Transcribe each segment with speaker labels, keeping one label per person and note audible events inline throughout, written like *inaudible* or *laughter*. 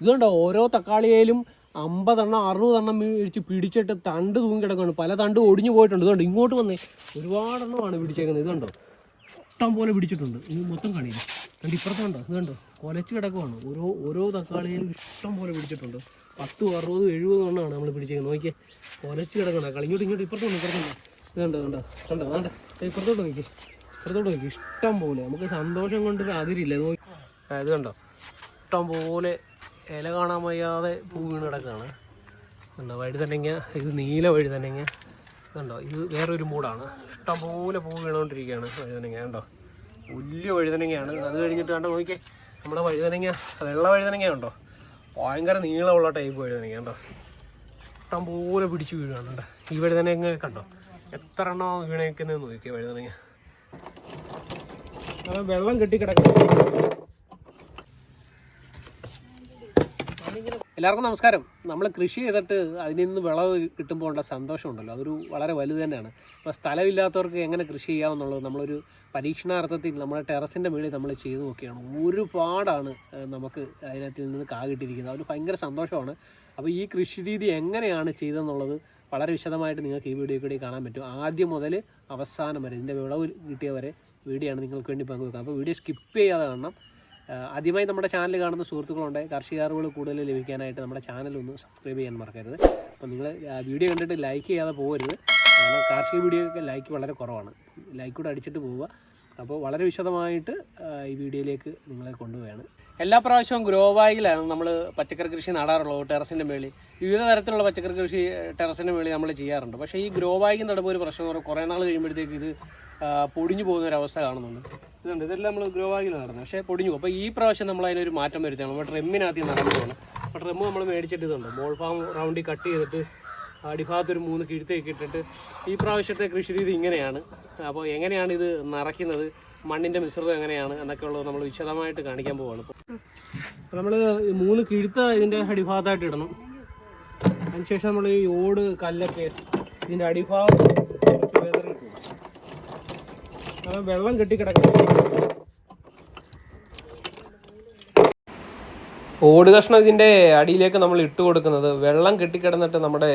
Speaker 1: ഇതുണ്ടോ ഓരോ തക്കാളിയിലും അമ്പതെണ്ണം അറുപതെണ്ണം മേടിച്ച് പിടിച്ചിട്ട് തണ്ട് തൂങ്ങി കിടക്കുകയാണ് പല തണ്ട് ഒടിഞ്ഞു പോയിട്ടുണ്ട്. ഇതുണ്ട് ഇങ്ങോട്ട് വന്നേ. ഒരുപാടെണ്ണമാണ് പിടിച്ചേക്കുന്നത്. ഇതുണ്ടോ ഇഷ്ടം പോലെ പിടിച്ചിട്ടുണ്ട്. ഇത് മൊത്തം കാണിയില്ല കണ്ട്? ഇപ്പുറത്തുണ്ടോ ഇതുണ്ടോ കൊലച്ച് കിടക്കുവാണ്. ഓരോ ഓരോ തക്കാളിയിലും ഇഷ്ടം പോലെ പിടിച്ചിട്ടുണ്ട്. പത്തും അറുപതും എഴുപതും എണ്ണമാണ് നമ്മൾ പിടിച്ചേക്കുന്നത്. നോക്കിയേ. കൊലച്ച് കിടക്കണം കളിങ്ങോട്ട് ഇങ്ങോട്ട് ഇപ്പുറത്തുണ്ട് ഇപ്പുറത്തുണ്ട് ഇതുണ്ടോ കണ്ടോ കണ്ടോ? വേണ്ട ഇപ്പുറത്തോട്ട് നോക്കി ഇപ്പുറത്തോട്ട് നോക്കി ഇഷ്ടം പോലെ. നമുക്ക് സന്തോഷം കൊണ്ട് അതിരില്ല? ഇത് കണ്ടോ? ഇഷ്ടം പോലെ ഇല കാണാൻ വയ്യാതെ പൂ വീണ് കിടക്കുകയാണ് കണ്ടോ വഴുതനങ്ങ ഇത് നീല വഴുതനങ്ങ കണ്ടോ? ഇത് വേറൊരു മൂടാണ് ഇഷ്ടം പോലെ പൂ വീണുകൊണ്ടിരിക്കുകയാണ് വഴുതനങ്ങ കണ്ടോ? വലിയ വഴുതനങ്ങയാണ് അത് കഴിഞ്ഞിട്ട് കണ്ടോ? നോക്കിയേ നമ്മുടെ വഴുതനങ്ങ വെള്ള വഴുതനങ്ങ ഉണ്ടോ ഭയങ്കര നീളമുള്ള ടൈപ്പ് വഴുതനങ്ങ കണ്ടോ? ഇഷ്ടം പോലെ പിടിച്ച് വീഴുകയാണ്. ഈ വഴുതനങ്ങ കണ്ടോ? എത്ര എണ്ണം വീണേക്കുന്നതെന്ന് നോക്കിയേ വഴുതനങ്ങ വെള്ളം കെട്ടിക്കിടക്കുന്നു. എല്ലാവർക്കും നമസ്കാരം. നമ്മൾ കൃഷി ചെയ്തിട്ട് അതിൽ നിന്ന് വിളവ് കിട്ടുമ്പോൾ ഉള്ള സന്തോഷമുണ്ടല്ലോ. അതൊരു വളരെ വലുത് തന്നെയാണ്. അപ്പോൾ സ്ഥലമില്ലാത്തവർക്ക് എങ്ങനെ കൃഷി ചെയ്യാമെന്നുള്ളത് നമ്മളൊരു പരീക്ഷണാർത്ഥത്തിൽ നമ്മുടെ ടെറസിന്റെ മുകളിൽ നമ്മൾ ചെയ്തു നോക്കിയാണ്. ഒരുപാടാണ് നമുക്ക് അതിനകത്തിൽ നിന്ന് കാ കിട്ടിയിരിക്കുന്നത്. അതൊരു ഭയങ്കര സന്തോഷമാണ്. അപ്പോൾ ഈ കൃഷി രീതി എങ്ങനെയാണ് ചെയ്തതെന്നുള്ളത് വളരെ വിശദമായിട്ട് നിങ്ങൾക്ക് ഈ വീഡിയോ കൂടി കാണാൻ പറ്റും. ആദ്യം മുതൽ അവസാനം വരെ ഇതിന്റെ വിളവ് കിട്ടിയ വരെ വീഡിയോ ആണ് നിങ്ങൾക്ക് വേണ്ടി പങ്കുവെക്കുക. അപ്പോൾ വീഡിയോ സ്കിപ്പ് ചെയ്യാതെ കാണണം. ആദ്യമായി നമ്മുടെ ചാനൽ കാണുന്ന സുഹൃത്തുക്കളുണ്ട്. കാർഷിക അറിവുകൾ കൂടുതൽ ലഭിക്കാനായിട്ട് നമ്മുടെ ചാനൽ ഒന്ന് സബ്സ്ക്രൈബ് ചെയ്യാൻ മറക്കരുത്. അപ്പോൾ നിങ്ങൾ വീഡിയോ കണ്ടിട്ട് ലൈക്ക് ചെയ്യാതെ പോകരുത്. കാരണം കാർഷിക വീഡിയോയൊക്കെ ലൈക്ക് വളരെ കുറവാണ്. ലൈക്ക് കൂടെ അടിച്ചിട്ട് പോവുക. അപ്പോൾ വളരെ വിശദമായിട്ട് ഈ വീഡിയോയിലേക്ക് നിങ്ങളെ കൊണ്ടുപോവുകയാണ്. എല്ലാ പ്രാവശ്യവും ഗ്രോ നമ്മൾ പച്ചക്കറി കൃഷി നടാറുള്ളത്. ടെറസിന്റെ മേളിൽ. വിവിധ തരത്തിലുള്ള പച്ചക്കറി കൃഷി ടെറസിന്റെ മേളിൽ നമ്മൾ ചെയ്യാറുണ്ട്. പക്ഷേ ഈ ഗ്രോ ബാഗിൽ നടുമ്പോൾ ഒരു പ്രശ്നം പറയും കുറേ നാൾ കഴിയുമ്പോഴത്തേക്ക് ഇത് പൊടിഞ്ഞു പോകുന്ന ഒരു അവസ്ഥ കാണുന്നുണ്ട്. ഇതുണ്ട്. ഇതെല്ലാം നമ്മൾ ഗ്രോ നടന്നു പക്ഷേ പൊടിഞ്ഞു പോകും. അപ്പോൾ ഈ പ്രാവശ്യം നമ്മൾ അതിനൊരു മാറ്റം വരുത്തുകയാണ്. നമ്മൾ ട്രെമ്മിനകത്ത് നടന്നതാണ് അപ്പോൾ ട്രെമ്മ് നമ്മൾ മേടിച്ചിട്ട് ഇതുണ്ട്. മോൾ ഫാം റൗണ്ടിൽ കട്ട് ചെയ്തിട്ട് അടിഭാഗത്തൊരു മൂന്ന് കിഴുത്തേക്ക് ഇട്ടിട്ട് ഈ പ്രാവശ്യത്തെ കൃഷി രീതി ഇങ്ങനെയാണ്. അപ്പോൾ എങ്ങനെയാണ് ഇത് നിറയ്ക്കുന്നത്? മണ്ണിന്റെ മിശ്രിതം എങ്ങനെയാണ് എന്നൊക്കെ ഉള്ളത് നമ്മൾ വിശദമായിട്ട് കാണിക്കാൻ പോവാണ്. അപ്പോൾ നമ്മൾ മൂന്ന് കിഴുത്ത ഇതിന്റെ അടിഭാഗത്തായിട്ട് ഇടണം. അതിനുശേഷം നമ്മൾ ഈ ഓട് കല്ലൊക്കെ ഇതിന്റെ അടിഭാഗം കുറച്ച് വെള്ളം കെട്ടിക്കിടക്കണം ഓട് കഷ്ണം ഇതിന്റെ അടിയിലേക്ക് നമ്മൾ ഇട്ട് കൊടുക്കുന്നത് വെള്ളം കെട്ടിക്കിടന്നിട്ട് നമ്മുടെ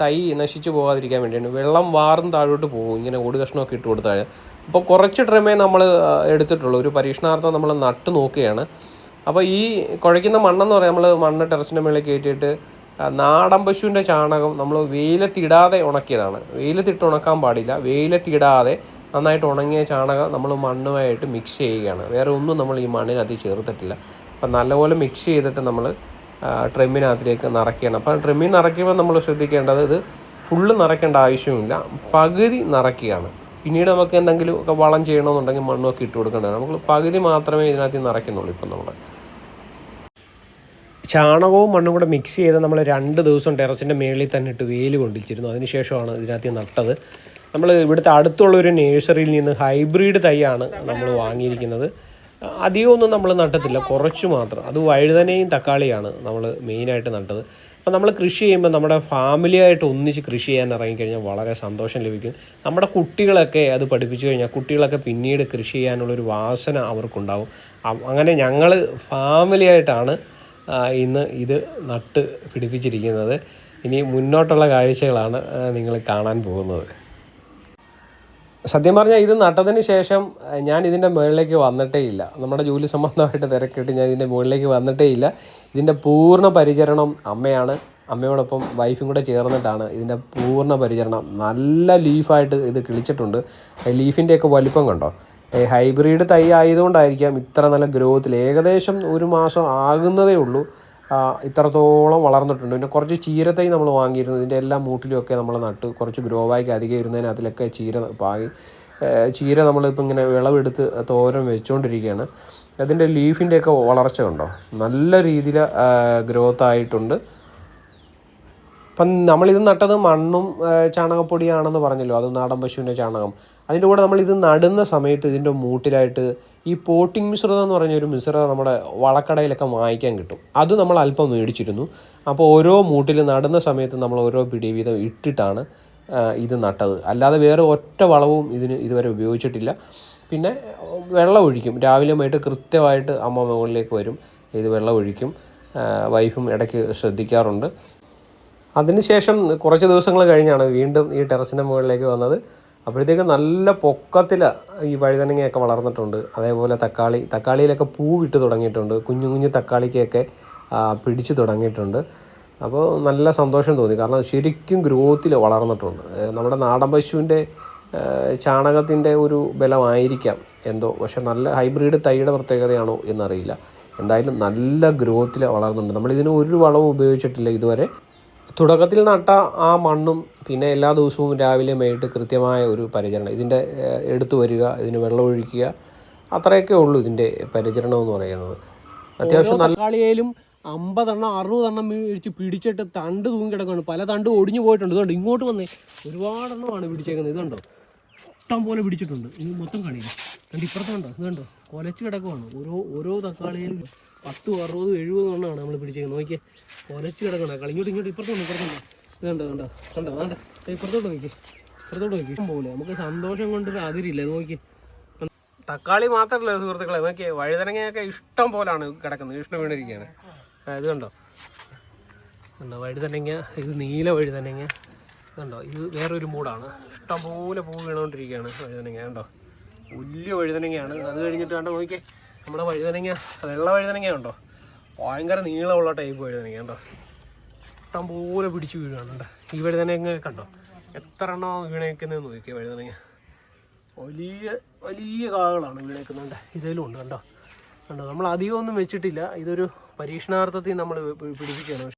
Speaker 1: തൈ നശിച്ചു പോകാതിരിക്കാൻ വേണ്ടിയാണ്. വെള്ളം വാർന്ന് താഴോട്ട് പോകും. ഇങ്ങനെ ഓട് കഷ്ണമൊക്കെ ഇട്ട് കൊടുത്താൽ അപ്പോൾ കുറച്ച് ട്രിമേ നമ്മൾ എടുത്തിട്ടുള്ളൂ. ഒരു പരീക്ഷണാർത്ഥം നമ്മൾ നട്ട് നോക്കുകയാണ്. അപ്പോൾ ഈ കുഴയ്ക്കുന്ന മണ്ണെന്ന് പറയാം. നമ്മൾ മണ്ണ് ടെറസിന്റെ മുകളിൽ കയറ്റിയിട്ട് നാടൻ പശുവിന്റെ ചാണകം നമ്മൾ വെയിലത്തിടാതെ ഉണക്കിയതാണ്. വെയിലത്തിട്ട് ഉണക്കാൻ പാടില്ല. വെയിലത്തിടാതെ നന്നായിട്ട് ഉണങ്ങിയ ചാണകം നമ്മൾ മണ്ണുമായിട്ട് മിക്സ് ചെയ്യുകയാണ്. വേറെ ഒന്നും നമ്മൾ ഈ മണ്ണിനകത്ത് ചേർത്തിട്ടില്ല. അപ്പം നല്ലപോലെ മിക്സ് ചെയ്തിട്ട് നമ്മൾ ട്രെമ്മിനകത്തിലേക്ക് നിറയ്ക്കണം അപ്പം ട്രിമ്മിൽ നിറയ്ക്കുമ്പോൾ നമ്മൾ ശ്രദ്ധിക്കേണ്ടത് ഇത് ഫുള്ള് നിറയ്ക്കേണ്ട ആവശ്യമില്ല. പകുതി നിറയ്ക്കുകയാണ്. പിന്നീട് നമുക്ക് എന്തെങ്കിലും ഒക്കെ വളം ചെയ്യണമെന്നുണ്ടെങ്കിൽ മണ്ണൊക്കെ ഇട്ട് കൊടുക്കേണ്ടതാണ്. നമുക്ക് പകുതി മാത്രമേ ഇതിനകത്ത് നിറയ്ക്കുന്നുള്ളൂ ഇപ്പം നമ്മൾ. ചാണകവും മണ്ണും കൂടെ മിക്സ് ചെയ്ത് നമ്മൾ രണ്ട് ദിവസം ടെറസിന്റെ മേളിൽ തന്നെ ഇട്ട് വെയിൽ കൊണ്ടിച്ചിരുന്നു. അതിനുശേഷമാണ് ഇതിനകത്ത് നട്ടത്. നമ്മൾ ഇവിടുത്തെ അടുത്തുള്ള ഒരു നേഴ്സറിയിൽ നിന്ന് ഹൈബ്രിഡ് തൈയാണ് നമ്മൾ വാങ്ങിയിരിക്കുന്നത്. അധികമൊന്നും നമ്മൾ നട്ടത്തില്ല. കുറച്ച് മാത്രം. അത് വഴുതനയും തക്കാളിയാണ് നമ്മൾ മെയിനായിട്ട് നട്ടത്. അപ്പോൾ നമ്മൾ കൃഷി ചെയ്യുമ്പോൾ നമ്മുടെ ഫാമിലിയായിട്ട് ഒന്നിച്ച് കൃഷി ചെയ്യാൻ ഇറങ്ങിക്കഴിഞ്ഞാൽ വളരെ സന്തോഷം ലഭിക്കും. നമ്മുടെ കുട്ടികളൊക്കെ അത് പഠിപ്പിച്ചു കഴിഞ്ഞാൽ കുട്ടികളൊക്കെ പിന്നീട് കൃഷി ചെയ്യാനുള്ളൊരു വാസന അവർക്കുണ്ടാവും. അങ്ങനെ ഞങ്ങൾ ഫാമിലിയായിട്ടാണ് ഇന്ന് ഇത് നട്ട് പിടിപ്പിച്ചിരിക്കുന്നത്. ഇനി മുന്നോട്ടുള്ള കാഴ്ചകളാണ് നിങ്ങൾ കാണാൻ പോകുന്നത്. സത്യം പറഞ്ഞാൽ ഇത് നട്ടതിന് ശേഷം ഞാൻ ഇതിന്റെ മുകളിലേക്ക് വന്നിട്ടേ ഇല്ല. നമ്മുടെ ജോലി സംബന്ധമായിട്ട് തിരക്കിട്ട് ഞാൻ ഇതിന്റെ മുകളിലേക്ക് വന്നിട്ടേ ഇല്ല. ഇതിന്റെ പൂർണ പരിചരണം അമ്മയാണ്. അമ്മയോടൊപ്പം വൈഫും കൂടെ ചേർന്നിട്ടാണ് ഇതിന്റെ പൂർണ പരിചരണം. നല്ല ലീഫായിട്ട് ഇത് കിളിച്ചിട്ടുണ്ട്. ലീഫിന്റെയൊക്കെ വലിപ്പം കണ്ടോ? ഹൈബ്രിഡ് തൈ ആയതുകൊണ്ടായിരിക്കാം ഇത്ര നല്ല ഗ്രോത്തിൽ. ഏകദേശം ഒരു മാസം ആകുന്നതേ ഉള്ളൂ. ഇത്രത്തോളം വളർന്നിട്ടുണ്ട്. പിന്നെ കുറച്ച് ചീരത്തൈ നമ്മൾ വാങ്ങിയിരുന്നു. ഇതിന്റെ എല്ലാ മൂട്ടിലുമൊക്കെ നമ്മൾ നട്ട്. കുറച്ച് ഗ്രോ ബാഗ് അധികം ഇരുന്നതിന് അതിലൊക്കെ ചീര പാകി ചീര നമ്മളിപ്പോൾ ഇങ്ങനെ വിളവെടുത്ത് തോരൻ വെച്ചുകൊണ്ടിരിക്കുകയാണ് അതിന്റെ ലീഫിന്റെയൊക്കെ വളർച്ച ഉണ്ടോ നല്ല രീതിയിൽ ഗ്രോത്ത് ആയിട്ടുണ്ട്. അപ്പം നമ്മളിത് നട്ടത് മണ്ണും ചാണകപ്പൊടിയാണെന്ന് പറഞ്ഞല്ലോ. അത് നാടൻ പശുവിന്റെ ചാണകം. അതിന്റെ കൂടെ നമ്മളിത് നടുന്ന സമയത്ത് ഇതിന്റെ മൂട്ടിലായിട്ട് ഈ പോട്ടിംഗ് മിശ്രിതം എന്ന് പറഞ്ഞൊരു മിശ്രിതം നമ്മുടെ വളക്കടയിലൊക്കെ വാങ്ങിക്കാൻ കിട്ടും. അത് നമ്മൾ അല്പം മേടിച്ചിരുന്നു. അപ്പോൾ ഓരോ മൂട്ടിൽ നടുന്ന സമയത്ത് നമ്മൾ ഓരോ പിടി വീതം ഇട്ടിട്ടാണ് ഇത് നട്ടത്. അല്ലാതെ വേറെ ഒറ്റ വളവും ഇതിന് ഇതുവരെ ഉപയോഗിച്ചിട്ടില്ല.
Speaker 2: പിന്നെ വെള്ളം ഒഴിക്കും. രാവിലെ വൈകിട്ട് കൃത്യമായിട്ട് അമ്മ മുകളിലേക്ക് വരും. ഇത് വെള്ളം ഒഴിക്കും. വൈഫും ഇടയ്ക്ക് ശ്രദ്ധിക്കാറുണ്ട്. അതിനുശേഷം കുറച്ച് ദിവസങ്ങൾ കഴിഞ്ഞാണ് വീണ്ടും ഈ ടെറസിന്റെ മുകളിലേക്ക് വന്നത്. അപ്പോഴത്തേക്കും നല്ല പൊക്കത്തിൽ ഈ വഴുതനങ്ങയൊക്കെ വളർന്നിട്ടുണ്ട്. അതേപോലെ തക്കാളി തക്കാളിയിലൊക്കെ പൂ വിട്ട് തുടങ്ങിയിട്ടുണ്ട്. കുഞ്ഞു കുഞ്ഞു തക്കാളിക്കൊക്കെ പിടിച്ചു തുടങ്ങിയിട്ടുണ്ട്. അപ്പോൾ നല്ല സന്തോഷം തോന്നി. കാരണം ശരിക്കും ഗ്രോത്തിൽ വളർന്നിട്ടുണ്ട്. നമ്മുടെ നാടൻ പശുവിന്റെ ചാണകത്തിന്റെ ഒരു ബലമായിരിക്കാം എന്തോ. പക്ഷെ നല്ല ഹൈബ്രിഡ് തൈയുടെ പ്രത്യേകതയാണോ എന്നറിയില്ല. എന്തായാലും നല്ല ഗ്രോത്തിൽ വളർന്നുണ്ട് നമ്മളിതിന് ഒരു വളവും ഉപയോഗിച്ചിട്ടില്ല ഇതുവരെ. തുടക്കത്തിൽ നട്ട ആ മണ്ണും പിന്നെ എല്ലാ ദിവസവും രാവിലെ മേയിട്ട് കൃത്യമായ ഒരു പരിചരണം. ഇതിന്റെ എടുത്തു വരിക ഇതിന് വെള്ളമൊഴിക്കുക അത്രയൊക്കെ ഉള്ളൂ ഇതിന്റെ പരിചരണം എന്ന് പറയുന്നത്. അത്യാവശ്യം നല്ല
Speaker 1: തക്കാളിയിലും അമ്പതെണ്ണം അറുപതെണ്ണം മേടിച്ച് പിടിച്ചിട്ട് തണ്ട് തൂങ്ങി കിടക്കുകയാണ് പല തണ്ട് ഒടിഞ്ഞു പോയിട്ടുണ്ട്. ഇതുകൊണ്ട് ഇങ്ങോട്ട് വന്നേ. ഒരുപാടെണ്ണമാണ് പിടിച്ചേക്കുന്നത്. ഇതുണ്ടോ? ഇഷ്ടം പോലെ പിടിച്ചിട്ടുണ്ട്. ഇത് മൊത്തം കാണിയില്ല കണ്ട് ഇപ്പുറത്ത് കണ്ടോ? ഇതുണ്ടോ കൊലച്ച് കിടക്കുവാണ്. ഓരോ ഓരോ തക്കാളിയിലും പത്തും അറുപതും എഴുപതും എണ്ണമാണ് നമ്മൾ പിടിച്ചേക്കുന്നത്. നോക്കിയേ കൊലച്ച് കിടക്കണം കളി. ഇങ്ങോട്ട് ഇങ്ങോട്ട് ഇപ്പുറത്തുണ്ട് ഇപ്പുറത്തുണ്ട് ഇത് കണ്ടോ കണ്ടോ? കണ്ടോ കണ്ടോ? ഇപ്പുറത്തോട്ട് നോക്കി. ഇപ്പുറത്തോട്ട് നോക്കി. ഇഷ്ടം പോലെ. നമുക്ക് സന്തോഷം കൊണ്ട് അതിരില്ല. നോക്കി. തക്കാളി മാത്രമല്ല സുഹൃത്തുക്കളെ. നോക്കിയേ വഴുതനങ്ങയൊക്കെ ഇഷ്ടം പോലാണ് കിടക്കുന്നത്. ഇഷ്ടം വീണിരിക്കുകയാണ്. ഇത് കണ്ടോ? കണ്ടോ വഴുതനങ്ങ. ഇത് നീല വഴുതനങ്ങ. കണ്ടോ ഇത് വേറൊരു മൂടാണ് ഇഷ്ടം പോലെ പൂ വീണുകൊണ്ടിരിക്കുകയാണ് വഴുതനങ്ങ കണ്ടോ? വലിയ വഴുതനങ്ങയാണ്. അത് കഴിഞ്ഞിട്ട് കണ്ടോ നോക്കിയേ നമ്മുടെ വഴുതനങ്ങ വെള്ള വഴുതനങ്ങ ഉണ്ടോ ഭയങ്കര നീളമുള്ള ടൈപ്പ് വഴുതനങ്ങ കണ്ടോ? ഇഷ്ടം പോലെ പിടിച്ച് വീഴുകയാണ് ഈ വഴുതനങ്ങ കണ്ടോ? എത്ര എണ്ണോ വീണേക്കുന്നതെന്ന് നോക്കിയേ വഴുതനങ്ങ. വലിയ വലിയ കാകളാണ് വീണേക്കുന്നുണ്ട് ഇതിലും ഉണ്ട് കണ്ടോ? കണ്ടോ നമ്മൾ അധികമൊന്നും വെച്ചിട്ടില്ല. ഇതൊരു പരീക്ഷണാർത്ഥത്തിൽ നമ്മൾ പിടിപ്പിക്കുകയാണ്.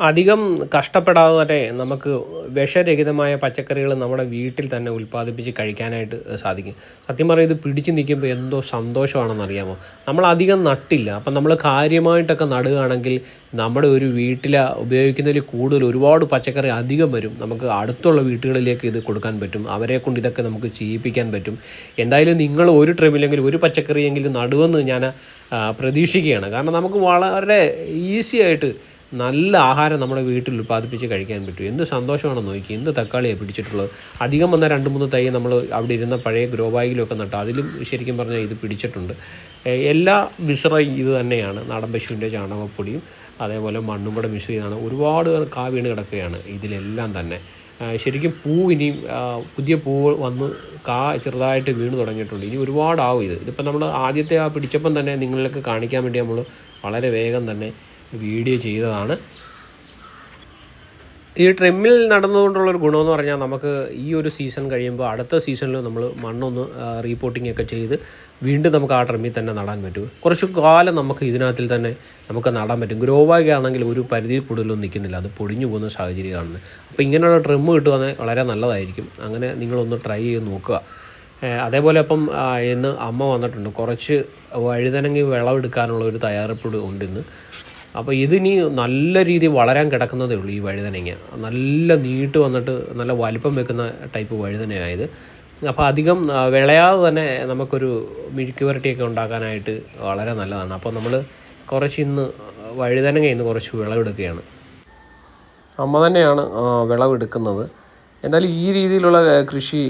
Speaker 1: അധികം കഷ്ടപ്പെടാതെ നമുക്ക് വിഷരഹിതമായ പച്ചക്കറികൾ നമ്മുടെ വീട്ടിൽ തന്നെ ഉൽപ്പാദിപ്പിച്ച് കഴിക്കാനായിട്ട് സാധിക്കും. സത്യം പറഞ്ഞാൽ ഇത് പിടിച്ച് നിൽക്കുമ്പോൾ എന്തോ സന്തോഷമാണെന്ന് അറിയാമോ? നമ്മൾ അധികം നട്ടില്ല. അപ്പം നമ്മൾ കാര്യമായിട്ടൊക്കെ നടുകയാണെങ്കിൽ നമ്മുടെ ഒരു വീട്ടിൽ ഉപയോഗിക്കുന്നതിൽ കൂടുതൽ ഒരുപാട് പച്ചക്കറി അധികം വരും. നമുക്ക് അടുത്തുള്ള വീട്ടുകളിലേക്ക് ഇത് കൊടുക്കാൻ പറ്റും. അവരെ കൊണ്ട് ഇതൊക്കെ നമുക്ക് ചെയ്യിപ്പിക്കാൻ പറ്റും. എന്തായാലും നിങ്ങൾ ഒരു ട്രിപ്പിലെങ്കിലും ഒരു പച്ചക്കറിയെങ്കിലും നടുവെന്ന് ഞാൻ പ്രതീക്ഷിക്കുകയാണ്. കാരണം നമുക്ക് വളരെ ഈസി ആയിട്ട് നല്ല ആഹാരം നമ്മുടെ വീട്ടിൽ ഉൽപ്പാദിപ്പിച്ച് കഴിക്കാൻ പറ്റും. എന്ത് സന്തോഷമാണെന്ന് നോക്കി. എന്ത് തക്കാളിയാണ് പിടിച്ചിട്ടുള്ളത്? അധികം വന്ന രണ്ട് മൂന്ന് തൈ നമ്മൾ അവിടെ ഇരുന്ന പഴയ ഗ്രോ ബാഗിലൊക്കെ നട്ടു അതിലും ശരിക്കും പറഞ്ഞാൽ ഇത് പിടിച്ചിട്ടുണ്ട്. എല്ലാ മിശ്രയും ഇത് തന്നെയാണ്. നാടൻ പശുവിന്റെ ചാണകപ്പൊടിയും അതേപോലെ മണ്ണും കൂടെ മിക്സ് ചെയ്താണ് ഒരുപാട് കാ വീണ് കിടക്കുകയാണ് ഇതിലെല്ലാം തന്നെ. ശരിക്കും പൂ ഇനിയും പുതിയ പൂ വന്ന് കാ ചെറുതായിട്ട് വീണ് തുടങ്ങിയിട്ടുണ്ട്. ഇനി ഒരുപാടാവും ഇത്. ഇതിപ്പോൾ നമ്മൾ ആദ്യത്തെ ആ പിടിച്ചപ്പം തന്നെ നിങ്ങളിലേക്ക് കാണിക്കാൻ വേണ്ടി നമ്മൾ വളരെ വേഗം തന്നെ വീഡിയോ ചെയ്തതാണ്. ഈ ട്രിമ്മിൽ നടന്നുകൊണ്ടുള്ളൊരു ഗുണമെന്ന് പറഞ്ഞാൽ നമുക്ക് ഈ ഒരു സീസൺ കഴിയുമ്പോൾ അടുത്ത സീസണിൽ നമ്മൾ മണ്ണൊന്ന് റീപോർട്ടിംഗ് ഒക്കെ ചെയ്ത് വീണ്ടും നമുക്ക് ആ ട്രിമ്മിൽ തന്നെ നടാൻ പറ്റും. കുറച്ച് കാലം നമുക്ക് ഇതിനകത്തിൽ തന്നെ നമുക്ക് നടാൻ പറ്റും. ഗ്രോ ബാഗ് ആണെങ്കിൽ ഒരു പരിധിയിൽ കൂടുതലൊന്നും നിൽക്കുന്നില്ല. അത് പൊടിഞ്ഞു പോകുന്ന സാഹചര്യമാണ്. അപ്പോൾ ഇങ്ങനെയുള്ള ട്രിമ്മ് കിട്ടുവാണെങ്കിൽ വളരെ നല്ലതായിരിക്കും. അങ്ങനെ നിങ്ങളൊന്ന് ട്രൈ ചെയ്ത് നോക്കുക. അതേപോലെ അപ്പം ഇന്ന് അമ്മ വന്നിട്ടുണ്ട്. കുറച്ച് വഴുതനങ്ങി വിളവെടുക്കാനുള്ള ഒരു തയ്യാറെടുപ്പ് ഉണ്ട് ഇന്ന്. അപ്പോൾ ഇതിനി നല്ല രീതിയിൽ വളരാൻ കിടക്കുന്നതേ ഉള്ളൂ ഈ വഴുതനങ്ങ. നല്ല നീട്ട് വന്നിട്ട് നല്ല വലിപ്പം വെക്കുന്ന ടൈപ്പ് വഴുതനയായത്. അപ്പോൾ അധികം വിളയാതെ തന്നെ നമുക്കൊരു മിഴുക്ക് വരട്ടിയൊക്കെ ഉണ്ടാക്കാനായിട്ട് വളരെ നല്ലതാണ്. അപ്പോൾ നമ്മൾ കുറച്ച് ഇന്ന് വഴുതനങ്ങ ഇന്ന് കുറച്ച് വിളവെടുക്കുകയാണ്. അമ്മ തന്നെയാണ് വിളവെടുക്കുന്നത്. എന്തായാലും ഈ രീതിയിലുള്ള കൃഷി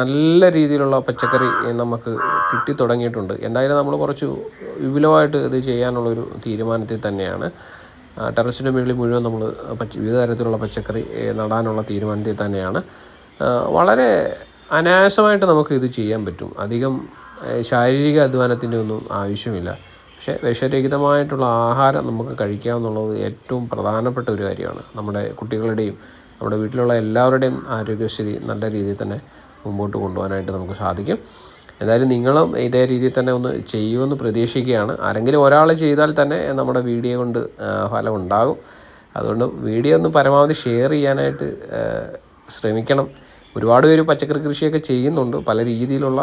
Speaker 1: നല്ല രീതിയിലുള്ള പച്ചക്കറി നമുക്ക് കിട്ടി തുടങ്ങിയിട്ടുണ്ട്. എന്തായാലും നമ്മൾ കുറച്ച് വിപുലമായിട്ട് ഇത് ചെയ്യാനുള്ളൊരു തീരുമാനത്തിൽ തന്നെയാണ്. ടെറസിന്റെ മുകളിൽ മുഴുവൻ നമ്മൾ പച്ച വിവിധ തരത്തിലുള്ള പച്ചക്കറി നടാനുള്ള തീരുമാനത്തിൽ തന്നെയാണ്. വളരെ അനായാസമായിട്ട് നമുക്ക് ഇത് ചെയ്യാൻ പറ്റും. അധികം ശാരീരിക അധ്വാനത്തിന്റെ ഒന്നും ആവശ്യമില്ല. പക്ഷേ വിഷരഹിതമായിട്ടുള്ള ആഹാരം നമുക്ക് കഴിക്കാമെന്നുള്ളത് ഏറ്റവും പ്രധാനപ്പെട്ട ഒരു കാര്യമാണ്. നമ്മുടെ കുട്ടികളുടെയും നമ്മുടെ വീട്ടിലുള്ള എല്ലാവരുടെയും ആരോഗ്യശ്രീ നല്ല രീതിയിൽ തന്നെ മുമ്പോട്ട് കൊണ്ടുപോകാനായിട്ട് നമുക്ക് സാധിക്കും. എന്തായാലും നിങ്ങളും ഇതേ രീതിയിൽ തന്നെ ഒന്ന് ചെയ്യുമെന്ന് പ്രതീക്ഷിക്കുകയാണ്. ആരെങ്കിലും ഒരാൾ ചെയ്താൽ തന്നെ നമ്മുടെ വീഡിയോ കൊണ്ട് ഫലം ഉണ്ടാകും. അതുകൊണ്ട് വീഡിയോ ഒന്ന് പരമാവധി ഷെയർ ചെയ്യാനായിട്ട് ശ്രമിക്കണം. ഒരുപാട് പേര് പച്ചക്കറി കൃഷിയൊക്കെ ചെയ്യുന്നുണ്ട്. പല രീതിയിലുള്ള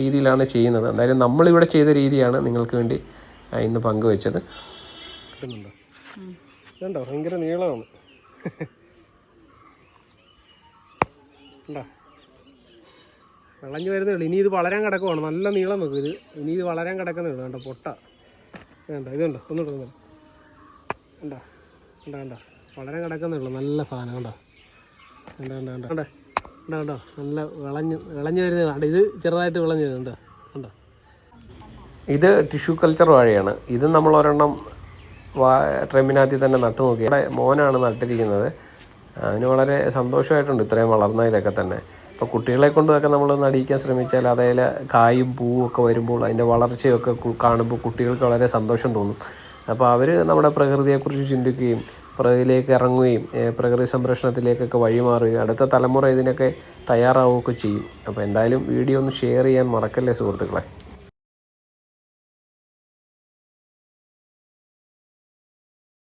Speaker 1: രീതിയിലാണ് ചെയ്യുന്നത്. എന്തായാലും നമ്മളിവിടെ ചെയ്ത രീതിയാണ് നിങ്ങൾക്ക് വേണ്ടി ഇന്ന് പങ്കുവെച്ചത്. കണ്ടോ ഭയങ്കര നീളമാണ്. *laughs* ഉണ്ടോ വിളഞ്ഞു വരുന്നേ ഉള്ളൂ. ഇനി ഇത് വളരാൻ കിടക്കുവാണ്. നല്ല നീളം വെക്കും ഇത്. ഇനി ഇത് വളരാൻ കിടക്കുന്നേ ഉള്ളൂ. കണ്ടോ? പൊട്ട. വേണ്ട ഇതുണ്ടോ ഒന്നും ഒന്നുകൂടെ കണ്ടോ? കണ്ടോ? കണ്ടോ? വളരാൻ കിടക്കുന്നേ ഉള്ളൂ. നല്ല സാധനം. കണ്ടോ? കണ്ടോ? കണ്ടോ? കണ്ടോ? കണ്ടോ? കണ്ടോ? കണ്ടോ? നല്ല വിളഞ്ഞ് വിളഞ്ഞു വരുന്നത് കണ്ടോ? ഇത് ചെറുതായിട്ട് വിളഞ്ഞു വരുന്നുണ്ടോ ഇത് ടിഷ്യൂ കൾച്ചർ വാഴയാണ്. ഇത് നമ്മൾ ഒരെണ്ണം വാ ട്രെമ്മിനകത്തിൽ തന്നെ നട്ടു നോക്കി ഇവിടെ മോനാണ് നട്ടിരിക്കുന്നത്. അതിന് വളരെ സന്തോഷമായിട്ടുണ്ട് ഇത്രയും വളർന്നതിലൊക്കെ തന്നെ. അപ്പോൾ കുട്ടികളെ കൊണ്ടൊക്കെ നമ്മൾ നടിയിക്കാൻ ശ്രമിച്ചാൽ അതേല കായും പൂവും ഒക്കെ വരുമ്പോൾ അതിന്റെ വളർച്ചയൊക്കെ കാണുമ്പോൾ കുട്ടികൾക്ക് വളരെ സന്തോഷം തോന്നും. അപ്പോൾ അവർ നമ്മുടെ പ്രകൃതിയെക്കുറിച്ച് ചിന്തിക്കുകയും പ്രകൃതിയിലേക്ക് ഇറങ്ങുകയും പ്രകൃതി സംരക്ഷണത്തിലേക്കൊക്കെ വഴിമാറുകയും അടുത്ത തലമുറ ഇതിനൊക്കെ തയ്യാറാവുകയൊക്കെ ചെയ്യും. അപ്പോൾ എന്തായാലും വീഡിയോ ഒന്ന് ഷെയർ ചെയ്യാൻ മറക്കല്ലേ സുഹൃത്തുക്കളെ?